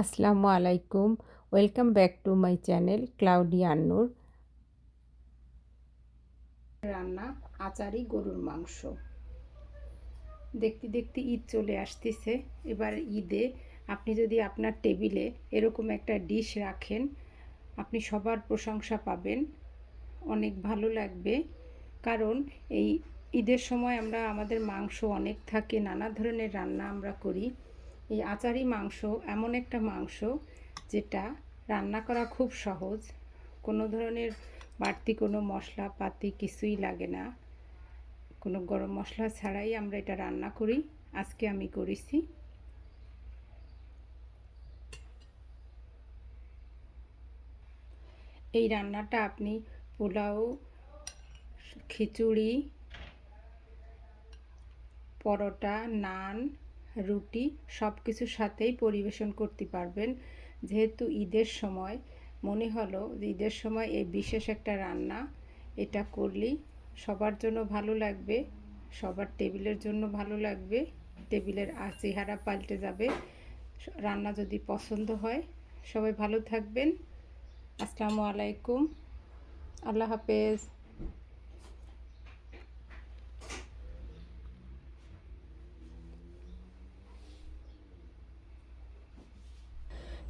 আসসালামু আলাইকুম। Welcome back to my channel Cloudy Annur. রান্না, আচারি, গরুর মাংস। দেখতে দেখতে ঈদ চলে আসতেছে। এবার ঈদে আপনি যদি আপনার টেবিলে এরকম একটা ডিশ রাখেন, আপনি সবার প্রশংসা পাবেন। অনেক ভালো লাগবে। কারণ এই ঈদের সময় আমরা, আমাদের মাংস অনেক থাকে, নানা ধরনের রান্না আমরা করি। এই আচারি মাংস, এমন একটা মাংস যেটা রান্না করা খুব সহজ। কোনো ধরনের বাড়তি কোনো মশলা পাতি কিছুই লাগে না। কোনো গরম মশলা ছাড়াই আমরা এটা রান্না করি। আজকে আমি করেছি। এই রান্নাটা আপনি পোলাও, খিচুড়ি, পরোটা, নান রুটি সব কিছুর সাথেই পরিবেশন করতে পারবেন। যেহেতু ঈদের সময়, মনে হলো যে ঈদের সময় এই বিশেষ একটা রান্না, এটা করলেই সবার জন্য ভালো লাগবে, সবার টেবিলের জন্য ভালো লাগবে, টেবিলের চেহারা পাল্টে যাবে রান্না যদি পছন্দ হয়, সবাই ভালো থাকবেন। আসসালামু আলাইকুম। আল্লাহ হাফেজ।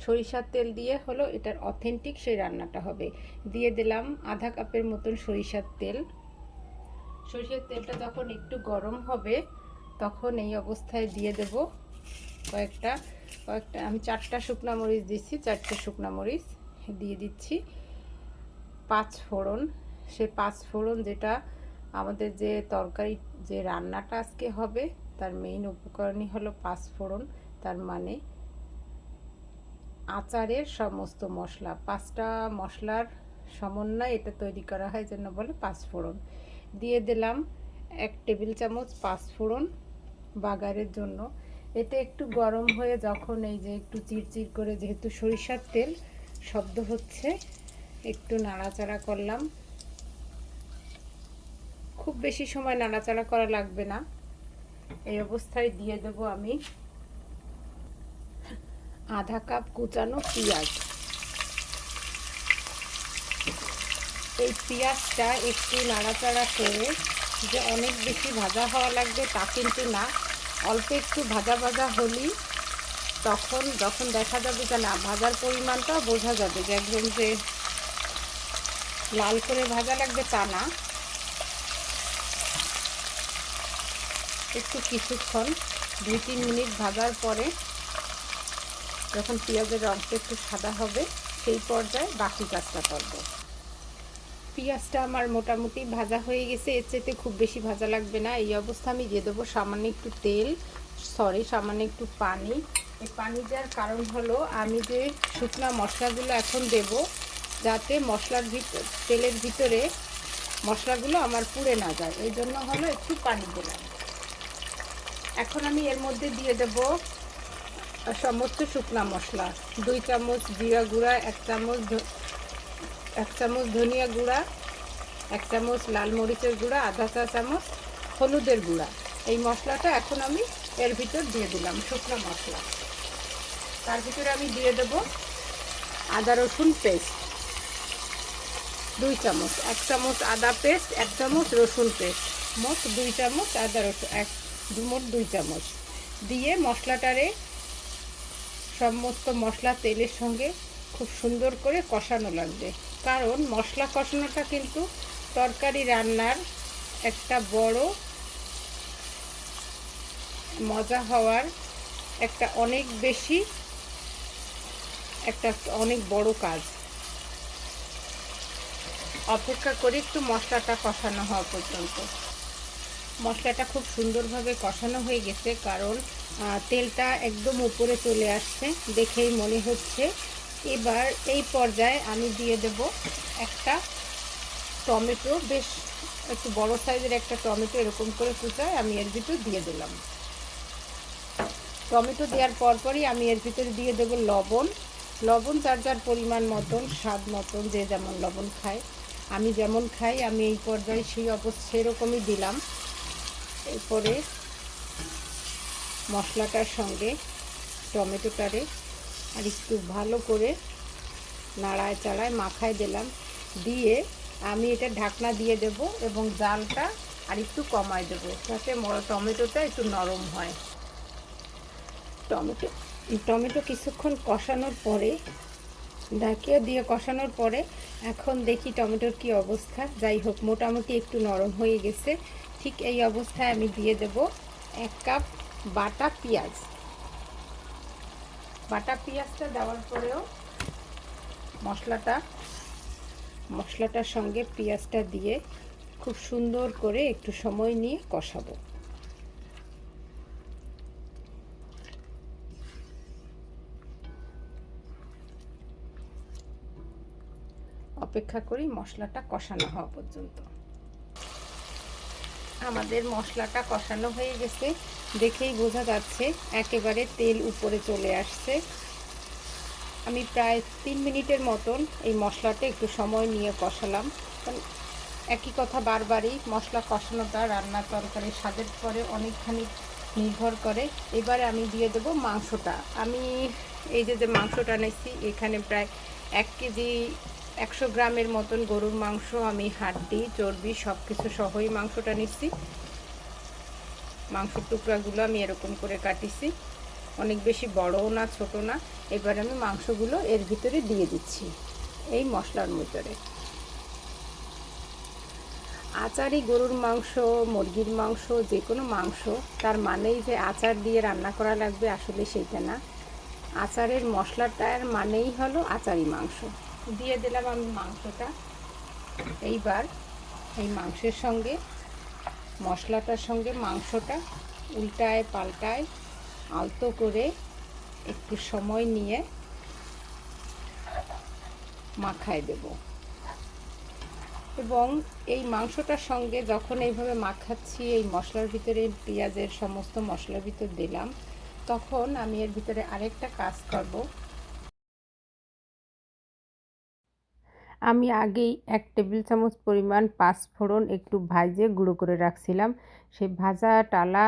সরিষার তেল দিয়ে হলো এটার অথেন্টিক সেই রান্নাটা হবে। দিয়ে দিলাম আধা কাপের মতন সরিষার তেল। সরিষার তেলটা যখন একটু গরম হবে, তখন এই অবস্থায় দিয়ে দেব কয়েকটা কয়েকটা, আমি চারটা শুকনা মরিচ দিচ্ছি চারটে শুকনা মরিচ দিয়ে দিচ্ছি। পাঁচ ফোড়ন, সে পাঁচ ফোড়ন যেটা আমাদের যে তরকারি, যে রান্নাটা আজকে হবে, তার মেইন উপকরণই হলো পাঁচ ফোড়ন, তার মানে আচারের সমস্ত মশলা, পাঁচটা মশলার সমন্বয় এটা তৈরি করা হয় জন্য বলে পাঁচফোড়ন দিয়ে দিলাম এক টেবিল চামচ পাঁচফোড়ন বাগারের জন্য। এতে একটু গরম হয়ে যখন এই যে একটু চিরচির করে যেহেতু সরিষার তেল শব্দ হচ্ছে, একটু নাড়াচাড়া করলাম। খুব বেশি সময় নাড়াচাড়া করা লাগবে না। এই অবস্থায় দিয়ে দেব আমি আধা কাপ কুচানো পেঁয়াজ। এই পেঁয়াজটা একটু নাড়াচাড়া করে যে অনেক বেশি ভাজা হওয়া লাগবে তা কিন্তু না। অল্প একটু ভাজা ভাজা হলেই তখন যখন দেখা যাবে যে না, ভাজার পরিমাণটা বোঝা যাবে যে একদম যে লাল করে ভাজা লাগবে তা না। একটু কিছুক্ষণ দুই তিন মিনিট ভাজার পরে যখন পেঁয়াজের রঙটা একটু সাদা হবে, সেই পর্যায়ে বাকি কাজটা করব। পেঁয়াজটা আমার মোটামুটি ভাজা হয়ে গেছে, এর চেয়ে খুব বেশি ভাজা লাগবে না। এই অবস্থা আমি দিয়ে দেবো সামান্য একটু তেল সরি সামান্য একটু পানি। এই পানি দেওয়ার কারণ হলো আমি যে শুকনো মশলাগুলো এখন দেব, যাতে মশলার ভিতর তেলের ভিতরে মশলাগুলো আমার পুড়ে না যায়। এই জন্য হলো একটু পানি দিলাম। এখন আমি এর মধ্যে দিয়ে দেবো সমস্ত শুকনা মশলা। দুই চামচ জিরা গুঁড়া, এক চামচ এক চামচ ধনিয়া গুঁড়া, এক চামচ লাল মরিচের গুঁড়া, আধা চা চামচ হলুদের গুঁড়া। এই মশলাটা এখন আমি এর ভিতর দিয়ে দিলাম, শুকনো মশলা। তার ভিতরে আমি দিয়ে দেব আদা রসুন পেস্ট। দুই চামচ, এক চামচ আদা পেস্ট, এক চামচ রসুন পেস্ট। মোট দুই চামচ আদা রসুন, এক, মোট দুই চামচ। দিয়ে মশলাটারে সমস্ত মশলা তেলের সঙ্গে খুব সুন্দর করে কষানো লাগবে। কারণ মশলা কষানোটা কিন্তু তরকারি রান্নার একটা বড় মজা হওয়ার একটা অনেক বেশি একটা অনেক বড় কাজ। অপেক্ষা করে একটু মশলাটা কষানো হওয়া পর্যন্ত। মশলাটা খুব সুন্দরভাবে কষানো হয়ে গেছে, কারণ তেলটা একদম উপরে চলে আসছে, দেখেই মনে হচ্ছে। এবার এই পর্যায়ে আমি দিয়ে দেব একটা টমেটো। বেশ একটু বড় সাইজের একটা টমেটো এরকম করে কুচায় আমি এর ভিতর দিয়ে দিলাম। টমেটো দেওয়ার পরপরই আমি এর ভিতরে দিয়ে দেবো লবণ। লবণ যার যার পরিমাণ মতন, স্বাদ মতন, যে যেমন লবণ খায়। আমি যেমন খাই, আমি এই পর্যায়ে সেই অবস্থা সেরকমই দিলাম। এরপরে মশলাটার সঙ্গে, টমেটোটারে, আর একটু ভালো করে নাড়ায় চাড়ায় মাখায় দিলাম। দিয়ে আমি এটা ঢাকনা দিয়ে দেব এবং জালটা আর একটু কমায় দেবো, যাতে টমেটোটা একটু নরম হয়। টমেটো টমেটো কিছুক্ষণ কষানোর পরে, ঢাকিয়ে দিয়ে কষানোর পরে, এখন দেখি টমেটোর কি অবস্থা। যাই হোক, মোটামুটি একটু নরম হয়ে গেছে। ঠিক এই অবস্থায় আমি দিয়ে দেব এক কাপ বাটা পেঁয়াজ। বাটা পেঁয়াজটা দেওয়ার পরেও মশলাটা, মশলাটার সঙ্গে পেঁয়াজটা দিয়ে খুব সুন্দর করে একটু সময় নিয়ে কষাবো। অপেক্ষা করি মশলাটা কষানো হওয়া পর্যন্ত। আমাদের মশলাটা কষানো হয়ে গেছে। দেখেই বোঝা যাচ্ছে একেবারে তেল উপরে চলে আসছে। আমি প্রায় তিন মিনিটের মতন এই মশলাটা একটু সময় নিয়ে কষালাম। একই কথা বারবারই, মশলা কষানোটা রান্না তরকারি স্বাদের পরে অনেকখানি নির্ভর করে। এবারে আমি দিয়ে দেবো মাংসটা। আমি এই যে যে মাংসটা নিচ্ছি এখানে প্রায় এক কেজি একশো গ্রামের মতন গরুর মাংস আমি হাড্ডি, চর্বি সব কিছু সহই মাংসটা নিচ্ছি। মাংসের টুকরাগুলো আমি এরকম করে কাটিছি। অনেক বেশি বড়ও না, ছোট না। এবার আমি মাংসগুলো এর ভিতরে দিয়ে দিচ্ছি এই মশলার ভিতরে। আচারই গরুর মাংস, মুরগির মাংস যে কোনো মাংস, তার মানেই যে আচার দিয়ে রান্না করা লাগবে আসলে সেইটা না। আচারের মশলাটার মানেই হলো আচারি মাংস। দিয়ে দিলাম আমি মাংসটা। এইবার এই মাংসের সঙ্গে, মশলাটার সঙ্গে মাংসটা উল্টায় পাল্টায় আলতো করে একটু সময় নিয়ে মাখায় দেব। এবং এই মাংসটার সঙ্গে যখন এইভাবে মাখাচ্ছি, এই মশলার ভিতরে পেঁয়াজের সমস্ত মশলার ভিতর দিলাম, তখন আমি এর ভিতরে আরেকটা কাজ করব। আমি আগেই এক টেবিল চামচ পরিমাণ পাঁচফোড়ন একটু ভাজে গুঁড়ো করে রাখছিলাম। সেই ভাজা টালা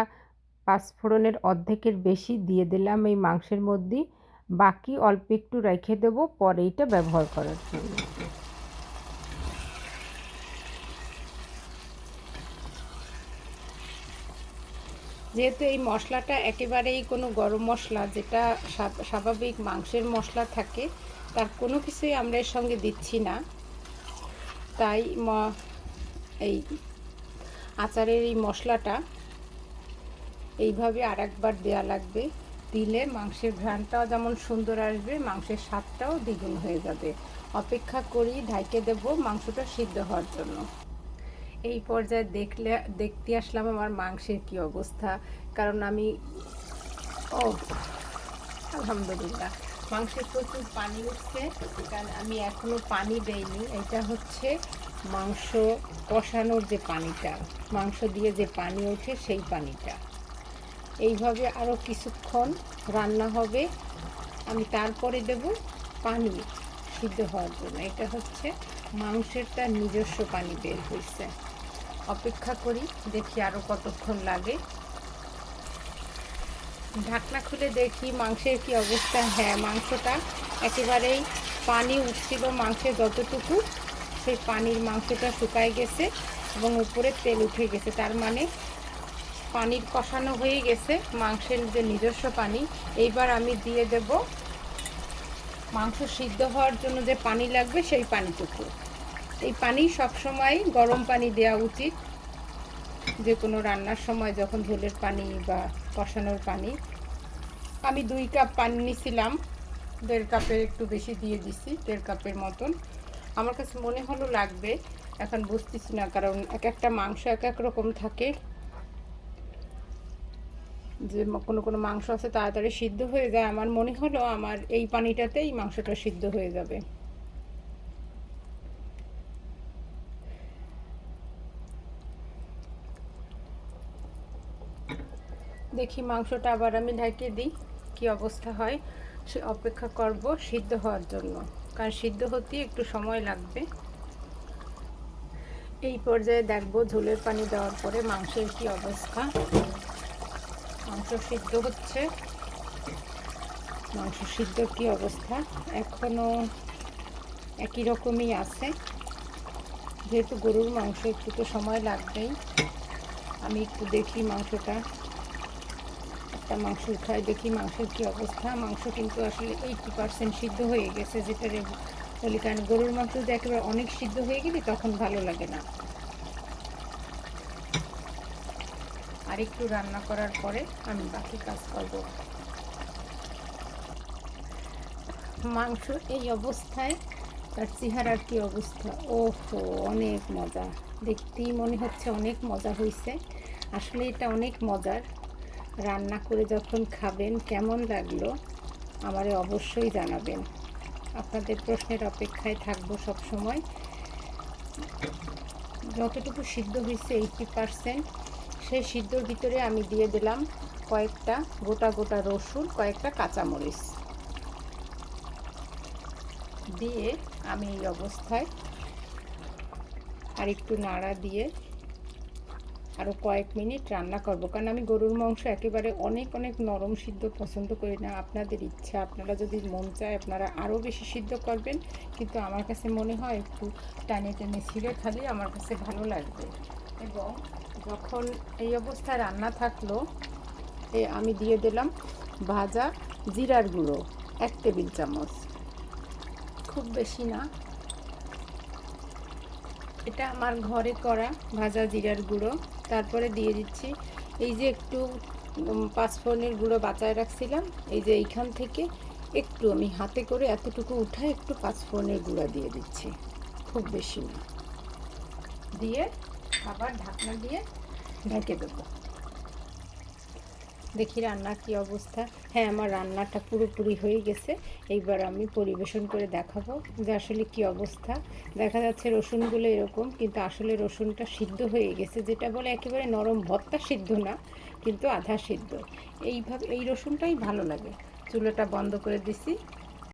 পাঁচফোড়নের অর্ধেকের বেশি দিয়ে দিলাম এই মাংসের মধ্যে বাকি অল্প একটু রেখে দেবো, পরে এটা ব্যবহার করার জন্য। যেহেতু এই মশলাটা একেবারেই কোনো গরম মশলা, যেটা স্বাভাবিক মাংসের মশলা থাকে, তার কোনো কিছুই আমরা এর সঙ্গে দিচ্ছি না। তাই এই আচারের এই মশলাটা এইভাবে আর একবার দেওয়া লাগবে। দিলে মাংসের ঘ্রাণটাও যেমন সুন্দর আসবে, মাংসের স্বাদটাও দ্বিগুণ হয়ে যাবে। অপেক্ষা করি ঢাইকে দেব মাংসটা সিদ্ধ হওয়ার জন্য। এই পর্যায়ে দেখলে, দেখতে আসলাম আমার মাংসের কি অবস্থা। কারণ আমি ও আলহামদুলিল্লাহ। মাংসে প্রচুর পানি উঠছে, কারণ আমি এখনও পানি দেইনি। এটা হচ্ছে মাংস কষানোর যে পানিটা, মাংস দিয়ে যে পানি ওঠে সেই পানিটা। এইভাবে আরও কিছুক্ষণ রান্না হবে। আমি তারপরে দেব পানি সিদ্ধ হওয়ার জন্য। এটা হচ্ছে মাংসের তার নিজস্ব পানি বের হয়েছে অপেক্ষা করি, দেখি আরও কতক্ষণ লাগে। ঢাকনা খুলে দেখি মাংসের কি অবস্থা। হ্যাঁ মাংসটা একেবারেই পানি উঠছিল মাংসে যতটুকু, সেই পানির মাংসটা শুকায় গেছে এবং উপরে তেল উঠে গেছে। তার মানে পানির কষানো হয়ে গেছে মাংসের যে নিজস্ব পানি। এইবার আমি দিয়ে দেব মাংস সিদ্ধ হওয়ার জন্য যে পানি লাগবে সেই পানিটুকু। এই পানি সবসময় গরম পানি দেওয়া উচিত। যে কোনো রান্নার সময় যখন ঝোলের পানি বা কষানোর পানি। আমি দুই কাপ পানি নিছিলাম দেড় কাপের একটু বেশি দিয়ে দিছি, দেড় কাপের মতন। আমার কাছে মনে হলো লাগবে, এখন বুঝতেছি না, কারণ এক একটা মাংস এক এক রকম থাকে। যে কোনো কোনো মাংস আছে তাড়াতাড়ি সিদ্ধ হয়ে যায়। আমার মনে হলো আমার এই পানিটাতেই মাংসটা সিদ্ধ হয়ে যাবে। দেখি মাংসটা আবার আমি ঢাকিয়ে দিই, কি অবস্থা হয়, সে অপেক্ষা করব সিদ্ধ হওয়ার জন্য। কারণ সিদ্ধ হতে একটু সময় লাগবে। এই পর্যায়ে দেখব ঝোলের পানি দেওয়ার পরে মাংসের কি অবস্থা। মাংস সিদ্ধ হচ্ছে। মাংস সিদ্ধ কী অবস্থা? এখনও একই রকমই আছে। যেহেতু গরুর মাংস একটু তো সময় লাগবেই। আমি একটু দেখি মাংসটা। একটা মাংস উঠায় দেখি মাংসের কী অবস্থা। মাংস কিন্তু আসলে এইটি পার্সেন্ট সিদ্ধ হয়ে গেছে, যেটা বলি কারণ গরুর মাংস যদি একেবারে অনেক সিদ্ধ হয়ে গেলে তখন ভালো লাগে না। আর একটু রান্না করার পরে আমি বাকি কাজ করব। মাংস এই অবস্থায়, তার চেহারার কি অবস্থা? ওহো, অনেক মজা। দেখতেই মনে হচ্ছে অনেক মজা হয়েছে আসলে এটা অনেক মজার। রান্না করে যখন খাবেন, কেমন লাগল আমারে অবশ্যই জানাবেন। আপনাদের প্রশ্নের অপেক্ষায় থাকব সব সময় যতটুকু সিদ্ধ হয়েছে এইটি পারসেন্ট সেই সিদ্ধর ভিতরে আমি দিয়ে দিলাম কয়েকটা গোটা গোটা রসুন, কয়েকটা কাঁচামরিচ। দিয়ে আমি এই অবস্থায় আর একটু নাড়া দিয়ে আরও কয়েক মিনিট রান্না করব। কারণ আমি গরুর মাংস একেবারে অনেক অনেক নরম সিদ্ধ পছন্দ করি না। আপনাদের ইচ্ছা, আপনারা যদি মন চায় আপনারা আরও বেশি সিদ্ধ করবেন। কিন্তু আমার কাছে মনে হয় একটু টানে টেনে ছিঁড়ে খালি আমার কাছে ভালো লাগবে। এবং যখন এই অবস্থায় রান্না থাকল, এ আমি দিয়ে দিলাম ভাজা জিরার গুঁড়ো, এক টেবিল চামচ। খুব বেশি না। এটা আমার ঘরে করা ভাজা জিরার গুঁড়ো। তারপরে দিয়ে দিচ্ছি। এই যে একটু পাঁচফোড়নের গুঁড়ো বাঁচায় রাখছিলাম। এই যে এইখান থেকে একটু আমি হাতে করে এতটুকু উঠায় একটু পাঁচফোড়নের গুঁড়া দিয়ে দিচ্ছি। খুব বেশি না। দিয়ে আবার ঢাকনা দিয়ে ঢেকে দেবো। দেখি রান্না কি অবস্থা। হ্যাঁ আমার রান্নাটা পুরোপুরি হয়ে গেছে। এইবার আমি পরিবেশন করে দেখাবো যে আসলে কি অবস্থা। দেখা যাচ্ছে রসুনগুলো এরকম, কিন্তু আসলে রসুনটা সিদ্ধ হয়ে গেছে, যেটা বলে একেবারে নরম ভত্তা সিদ্ধ না, কিন্তু আধা সিদ্ধ। এইভাবে, এই রসুনটাই ভালো লাগে। চুলোটা বন্ধ করে দিছি।